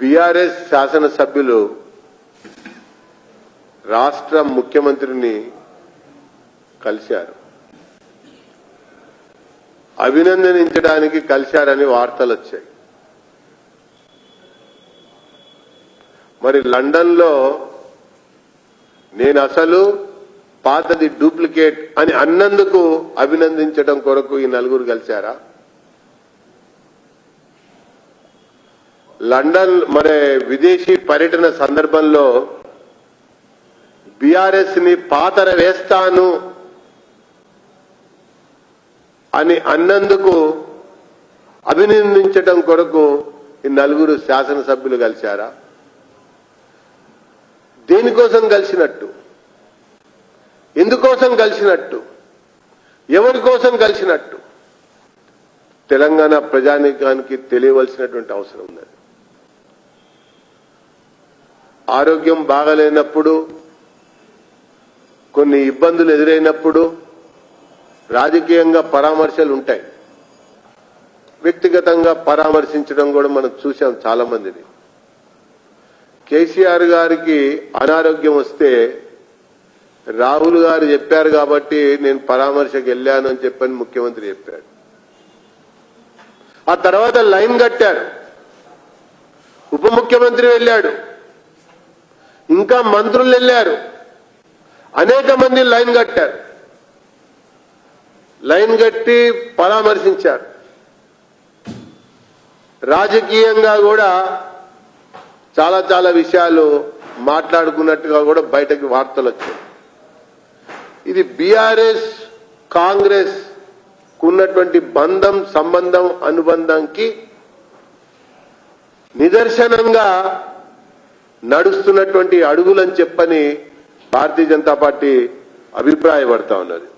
BRS శాసనసభ్యులు రాష్ట్ర ముఖ్యమంత్రిని కలిశారు. అభినందనించడానికి కలిశారని వార్తలు వచ్చాయి. మరి లండన్లో నేను అసలు పాతది డూప్లికేట్ అని అన్నందుకు అభినందించడం కొరకు ఈ నలుగురు కలిశారా? లండన్ మరి విదేశీ పర్యటన సందర్భంలో బీఆర్ఎస్ని పాతర వేస్తాను అని అన్నందుకు అభినందించటం కొరకు ఈ నలుగురు శాసనసభ్యులు కలిశారా? దేనికోసం కలిసినట్టు? ఎందుకోసం కలిసినట్టు? ఎవరి కోసం కలిసినట్టు? తెలంగాణ ప్రజానీకానికి తెలియవలసినటువంటి అవసరం ఉన్నది. ఆరోగ్యం బాగలేనప్పుడు కొన్ని ఇబ్బందులు ఎదురైనప్పుడు రాజకీయంగా పరామర్శలు ఉంటాయి. వ్యక్తిగతంగా పరామర్శించడం కూడా మనం చూసాం చాలా మందిని కేసీఆర్ గారికి అనారోగ్యం వస్తే రాహుల్ గారు చెప్పారు కాబట్టి నేను పరామర్శకు వెళ్ళాను అని చెప్పని ముఖ్యమంత్రి చెప్పాడు ఆ తర్వాత లైన్ కట్టారు. ఉప ముఖ్యమంత్రి వెళ్ళాడు. ఇంకా మంత్రులు వెళ్ళారు. అనేక మంది లైన్ కట్టారు. లైన్ కట్టి పరామర్శించారు. రాజకీయంగా కూడా చాలా చాలా విషయాలు మాట్లాడుకున్నట్టుగా కూడా బయటకు వార్తలు వచ్చాయి. ఇది బీఆర్ఎస్ కాంగ్రెస్ ఉన్నటువంటి బంధం సంబంధం అనుబంధంకి నిదర్శనంగా నడుస్తున్నటువంటి అడుగులని చెప్పని భారతీయ జనతా పార్టీ అభిప్రాయపడతా ఉన్నది.